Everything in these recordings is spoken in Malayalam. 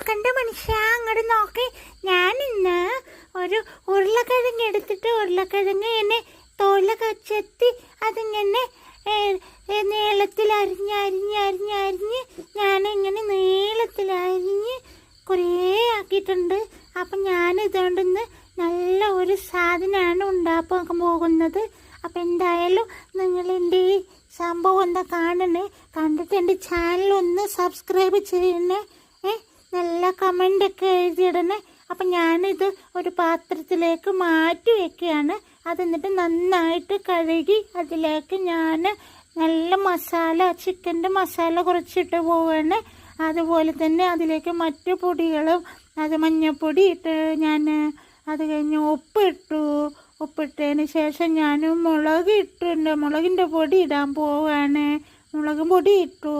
നോക്കണ്ട മനുഷ്യ അങ്ങോട്ട് നോക്കി. ഞാൻ ഇന്ന് ഒരു ഉരുളക്കിഴങ്ങ് എടുത്തിട്ട് ഉരുളക്കിഴങ്ങ് എന്നെ തോല കച്ചെത്തി അതിങ്ങനെ നീളത്തിൽ അരിഞ്ഞ് അരിഞ്ഞ് അരിഞ്ഞ് അരിഞ്ഞ് ഞാനിങ്ങനെ നീളത്തിൽ അരിഞ്ഞ് കുറേ ആക്കിയിട്ടുണ്ട്. അപ്പം ഞാൻ ഇതുകൊണ്ടിന്ന് നല്ല ഒരു സാധനമാണ് ഉണ്ടാക്കാൻ പോകുന്നത്. അപ്പം എന്തായാലും നിങ്ങൾ എന്റെ ഈ സംഭവം എന്താ കാണണേ. കണ്ടിട്ട് എന്റെ ചാനൽ ഒന്ന് സബ്സ്ക്രൈബ് ചെയ്യണേ. നല്ല കമന്റ് ഒക്കെ എഴുതിയിടണേ അപ്പം ഞാനിത് ഒരു പാത്രത്തിലേക്ക് മാറ്റി വയ്ക്കുകയാണ് അത് എന്നിട്ട് നന്നായിട്ട് കഴുകി അതിലേക്ക് ഞാൻ നല്ല മസാല ചിക്കന്റെ മസാല കുറച്ചിട്ട് പോവുകയാണ് അതുപോലെ തന്നെ അതിലേക്ക് മറ്റു പൊടികളും അത് മഞ്ഞൾപ്പൊടി ഇട്ട് ഞാൻ അത് കഴിഞ്ഞ് ഉപ്പിട്ടു. ഉപ്പിട്ടതിന് ശേഷം ഞാൻ മുളക് ഇട്ടുണ്ട് മുളകിന്റെ പൊടി ഇടാൻ പോവുകയാണ് മുളക് പൊടി ഇട്ടു.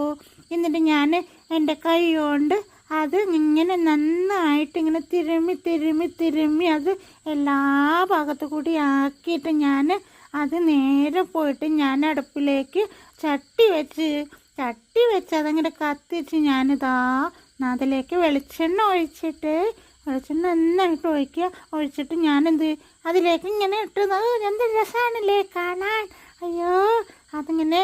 എന്നിട്ട് ഞാൻ എന്റെ കൈ കൊണ്ട് അത് ഇങ്ങനെ നന്നായിട്ട് ഇങ്ങനെ തിരുമ്മി തിരുമ്മി തിരുമ്മി അത് എല്ലാ ഭാഗത്തു കൂടി ആക്കിയിട്ട് ഞാൻ അത് നേരെ പോയിട്ട് ഞാൻ അടുപ്പിലേക്ക് ചട്ടി വെച്ച് ചട്ടി വെച്ച് അതങ്ങനെ കത്തിച്ച് ഞാനിതാ അതിലേക്ക് വെളിച്ചെണ്ണ ഒഴിച്ചിട്ട് വെളിച്ചെണ്ണ നന്നായിട്ട് ഒഴിക്കുക. ഒഴിച്ചിട്ട് ഞാനെന്ത് അതിലേക്ക് ഇങ്ങനെ ഇട്ടത്. എന്ത് രസമാണല്ലേ കാണാൻ. അയ്യോ അതിങ്ങനെ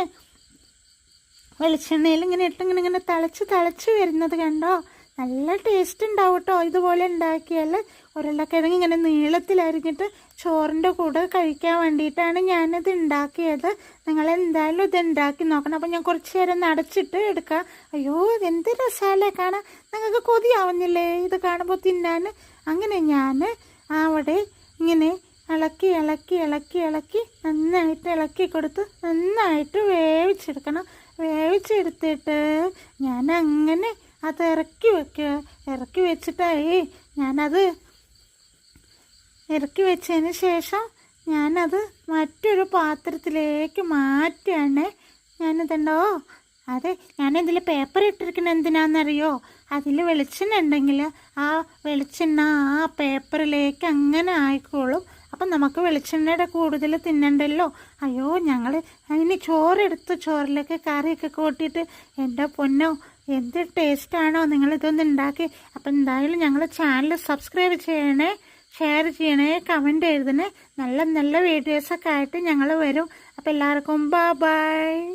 വെളിച്ചെണ്ണയിൽ ഇങ്ങനെ ഇട്ടിങ്ങനെ ഇങ്ങനെ തിളച്ച് തിളച്ച് വരുന്നത് കണ്ടോ? നല്ല ടേസ്റ്റ് ഉണ്ടാവും കേട്ടോ ഇതുപോലെ ഉണ്ടാക്കിയാൽ ഉരുളക്കിഴങ്ങ് ഇങ്ങനെ നീളത്തിലരിഞ്ഞിട്ട് ചോറിന്റെ കൂടെ കഴിക്കാൻ വേണ്ടിയിട്ടാണ് ഞാനിത് ഉണ്ടാക്കിയത്. നിങ്ങൾ എന്തായാലും ഇത് ഉണ്ടാക്കി നോക്കണം. അപ്പം ഞാൻ കുറച്ച് നേരം നടച്ചിട്ട് എടുക്കാം. അയ്യോ എന്ത് രസമല്ലേ കാണാൻ. നിങ്ങൾക്ക് കൊതിയാവുന്നില്ലേ ഇത് കാണുമ്പോൾ തിന്നാൻ അങ്ങനെ ഞാൻ അവിടെ ഇങ്ങനെ ഇളക്കി ഇളക്കി ഇളക്കി ഇളക്കി നന്നായിട്ട് ഇളക്കി കൊടുത്ത് നന്നായിട്ട് വേവിച്ചെടുക്കണം. വേവിച്ചെടുത്തിട്ട് ഞാൻ അങ്ങനെ അത് ഇറക്കി വെക്കുക ഇറക്കി വെച്ചിട്ടായി ഞാനത് ഇറക്കി വെച്ചതിന് ശേഷം ഞാനത് മറ്റൊരു പാത്രത്തിലേക്ക് മാറ്റുകയാണ്. ഞാനിതുണ്ടോ അതെ ഞാനിതിൽ പേപ്പർ ഇട്ടിരിക്കുന്നത് എന്തിനാണെന്നറിയോ അതിൽ വെളിച്ചെണ്ണ ഉണ്ടെങ്കിൽ ആ വെളിച്ചെണ്ണ ആ പേപ്പറിലേക്ക് അങ്ങനെ ആയിക്കോളും. അപ്പം നമുക്ക് വെളിച്ചെണ്ണയുടെ കൂടുതൽ തിന്നണ്ടല്ലോ. അയ്യോ ഞങ്ങൾ അതിന് ചോറെടുത്ത് ചോറിലേക്ക് കറിയൊക്കെ കൂട്ടിയിട്ട് എന്റെ പൊന്നോ എന്ത് ടേസ്റ്റാണോ നിങ്ങളിതൊന്ന് ഉണ്ടാക്കി. അപ്പം എന്തായാലും ഞങ്ങൾ ചാനൽ സബ്സ്ക്രൈബ് ചെയ്യണേ ഷെയർ ചെയ്യണേ കമന്റ് എഴുതണേ. നല്ല നല്ല വീഡിയോസൊക്കെ ആയിട്ട് ഞങ്ങൾ വരും. അപ്പോൾ എല്ലാവർക്കും ബൈ ബൈ